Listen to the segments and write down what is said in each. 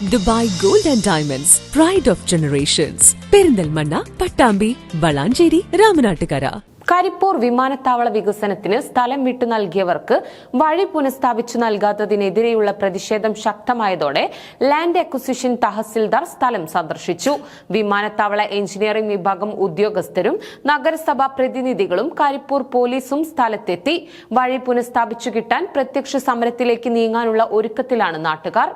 Dubai gold and diamonds pride of generations Perinthalmanna Pattambi Valanchery Ramanattukara. Karipur വിമാനത്താവള വികസനത്തിന് സ്ഥലം വിട്ടു നൽകിയവർക്ക് വഴി പുനഃസ്ഥാപിച്ചു നൽകാത്തതിനെതിരെയുള്ള പ്രതിഷേധം ശക്തമായതോടെ ലാൻഡ് അക്വിസിഷൻ തഹസിൽദാർ സ്ഥലം സന്ദർശിച്ചു. വിമാനത്താവള എഞ്ചിനീയറിംഗ് വിഭാഗം ഉദ്യോഗസ്ഥരും നഗരസഭാ പ്രതിനിധികളും കരിപ്പൂർ പോലീസും സ്ഥലത്തെത്തി. വഴി പുനഃസ്ഥാപിച്ചു കിട്ടാൻ പ്രത്യക്ഷ സമരത്തിലേക്ക് നീങ്ങാനുള്ള ഒരുക്കത്തിലാണ് നാട്ടുകാർ.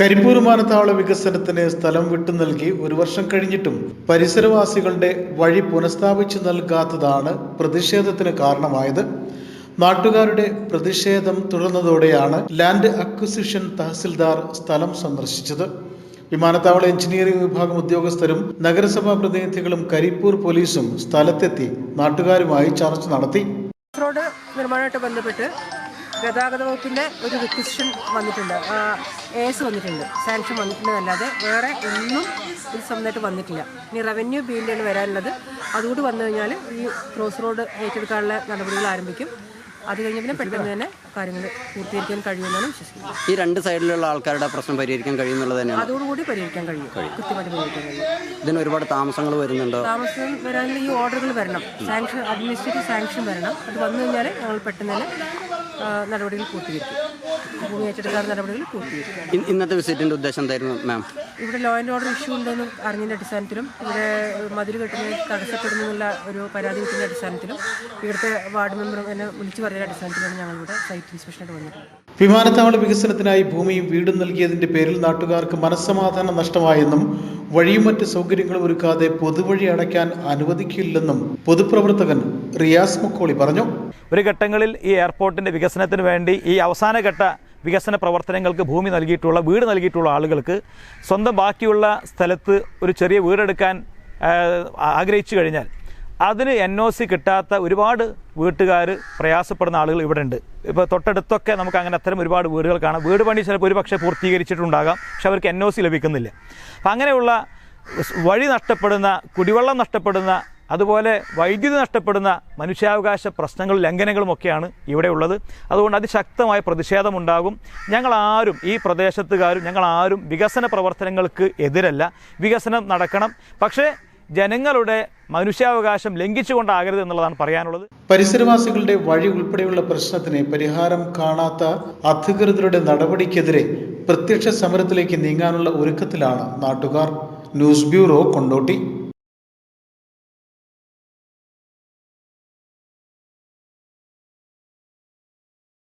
കരിപ്പൂർ വിമാനത്താവള വികസനത്തിന് സ്ഥലം വിട്ടു നൽകി ഒരു വർഷം കഴിഞ്ഞിട്ടും പരിസരവാസികളുടെ വഴി പുനഃസ്ഥാപിച്ചു നൽകാത്തതാണ് പ്രതിഷേധത്തിന് കാരണമായത്. നാട്ടുകാരുടെ പ്രതിഷേധം തുടർന്നതോടെയാണ് ലാൻഡ് അക്വിസിഷൻ തഹസിൽദാർ സ്ഥലം സന്ദർശിച്ചത്. വിമാനത്താവള എഞ്ചിനീയറിംഗ് വിഭാഗം ഉദ്യോഗസ്ഥരും നഗരസഭാ പ്രതിനിധികളും കരിപ്പൂർ പോലീസും സ്ഥലത്തെത്തി നാട്ടുകാരുമായി ചർച്ച നടത്തി. റോഡ് നിർമ്മാണമായിട്ട് ബന്ധപ്പെട്ട് ഗതാഗത വകുപ്പിന്റെ ഒരു റിക്വസിഷൻ വന്നിട്ടുണ്ട്. എസ് വന്നിട്ടുണ്ട്. സാങ്ഷൻ വന്നിട്ടുണ്ടെന്നല്ലാതെ വേറെ ഒന്നും ഇത് സംബന്ധമായിട്ട് വന്നിട്ടില്ല. ഇനി റവന്യൂ ബില്ലാണ് വരാനുള്ളത്. അതുകൂടി വന്നു കഴിഞ്ഞാൽ ഈ ക്രോസ് റോഡ് ഏറ്റെടുക്കാനുള്ള നടപടികൾ ആരംഭിക്കും. അത് കഴിഞ്ഞ പിന്നെ പെട്ടെന്ന് തന്നെ കാര്യങ്ങൾ പൂർത്തീകരിക്കാൻ കഴിയുമെന്നാണ് വിശ്വസിക്കുന്നത്. ഈ രണ്ട് സൈഡിലുള്ള ആൾക്കാരുടെ പ്രശ്നം പരിഹരിക്കാൻ കഴിയുന്നുള്ളത് തന്നെയാണ്. അതോടുകൂടി പരിഹരിക്കാൻ കഴിയും. കൃത്യമായിട്ട് പരിഹരിക്കാൻ കഴിയും. ഇതിന് ഒരുപാട് താമസങ്ങൾ വരുന്നുണ്ടോ? താമസം വരാനുള്ള ഈ ഓർഡറുകൾ വരണം. സാങ്ഷൻ അഡ്മിനിസ്ട്രേറ്റീവ് സാങ്ഷൻ വരണം. അത് വന്നു കഴിഞ്ഞാൽ ഞങ്ങൾ പെട്ടെന്ന് തന്നെ നടപടികൾ പൂർത്തീകരിക്കും. ഭൂമി ഏറ്റെടുക്കാൻ നടപടികൾ പൂർത്തീകരിക്കും. ഇ- ഇന്നത്തെ വിസിറ്റിന്റെ ഉദ്ദേശം എന്തായിരുന്നു മാം ഇവിടെ ലോ ആൻഡ് ഓർഡർ ഇഷ്യൂ ഉണ്ടെന്ന് അറിഞ്ഞതിന്റെ അടിസ്ഥാനത്തിലും ഇവിടെ മതിൽ കെട്ടുന്നത് എന്നുള്ള ഒരു പരാതി കിട്ടുന്ന അടിസ്ഥാനത്തിലും ഇവിടുത്തെ വാർഡ് മെമ്പർ എന്നെ വിളിച്ചു പറഞ്ഞ അടിസ്ഥാനത്തിലാണ് ഞങ്ങളിവിടെ സൈറ്റ് ഇൻസ്പെക്ഷനായിട്ട് വന്നിട്ടുള്ളത്. വിമാനത്താവള വികസനത്തിനായി ഭൂമിയും വീടും നൽകിയതിന്റെ പേരിൽ നാട്ടുകാർക്ക് മനസ്സമാധാനം നഷ്ടമായെന്നും വഴിയും മറ്റ് സൗകര്യങ്ങളും ഒരുക്കാതെ പൊതുവഴി അടയ്ക്കാൻ അനുവദിക്കില്ലെന്നും പൊതുപ്രവർത്തകൻ റിയാസ് മുക്കോളി പറഞ്ഞു. ഒരു ഘട്ടങ്ങളിൽ ഈ എയർപോർട്ടിന്റെ വികസനത്തിന് വേണ്ടി ഈ അവസാന ഘട്ട വികസന പ്രവർത്തനങ്ങൾക്ക് ഭൂമി നൽകിയിട്ടുള്ള വീട് നൽകിയിട്ടുള്ള ആളുകൾക്ക് സ്വന്തം ബാക്കിയുള്ള സ്ഥലത്ത് ഒരു ചെറിയ വീടെടുക്കാൻ ആഗ്രഹിച്ചു കഴിഞ്ഞാൽ അതിന് എൻ ഒ സി കിട്ടാത്ത ഒരുപാട് വീട്ടുകാർ പ്രയാസപ്പെടുന്ന ആളുകൾ ഇവിടെ ഉണ്ട് ഇപ്പോൾ തൊട്ടടുത്തൊക്കെ നമുക്ക് അങ്ങനെ അത്തരം ഒരുപാട് വീടുകൾ കാണാം. വീട് പണി ചിലപ്പോൾ ഒരു പക്ഷേ പൂർത്തീകരിച്ചിട്ടുണ്ടാകാം പക്ഷെ അവർക്ക് എൻ ഒ സി ലഭിക്കുന്നില്ല. അപ്പം അങ്ങനെയുള്ള വഴി നഷ്ടപ്പെടുന്ന കുടിവെള്ളം നഷ്ടപ്പെടുന്ന അതുപോലെ വൈദ്യുതി നഷ്ടപ്പെടുന്ന മനുഷ്യാവകാശ പ്രശ്നങ്ങൾ ലംഘനങ്ങളും ഒക്കെയാണ് ഇവിടെ ഉള്ളത് അതുകൊണ്ട് അതിശക്തമായ പ്രതിഷേധമുണ്ടാകും. ഞങ്ങളാരും ഈ പ്രദേശത്തുകാരും ഞങ്ങളാരും വികസന പ്രവർത്തനങ്ങൾക്ക് എതിരല്ല. വികസനം നടക്കണം. പക്ഷേ ജനങ്ങളുടെ മനുഷ്യാവകാശം ലംഘിച്ചുകൊണ്ടാകരുത് എന്നുള്ളതാണ് പറയാനുള്ളത്. പരിസരവാസികളുടെ വഴി ഉൾപ്പെടെയുള്ള പ്രശ്നത്തിന് പരിഹാരം കാണാത്ത അധികൃതരുടെ നടപടിക്കെതിരെ പ്രത്യക്ഷ സമരത്തിലേക്ക് നീങ്ങാനുള്ള ഒരുക്കത്തിലാണ് നാട്ടുകാർ. News bureau Kondotty.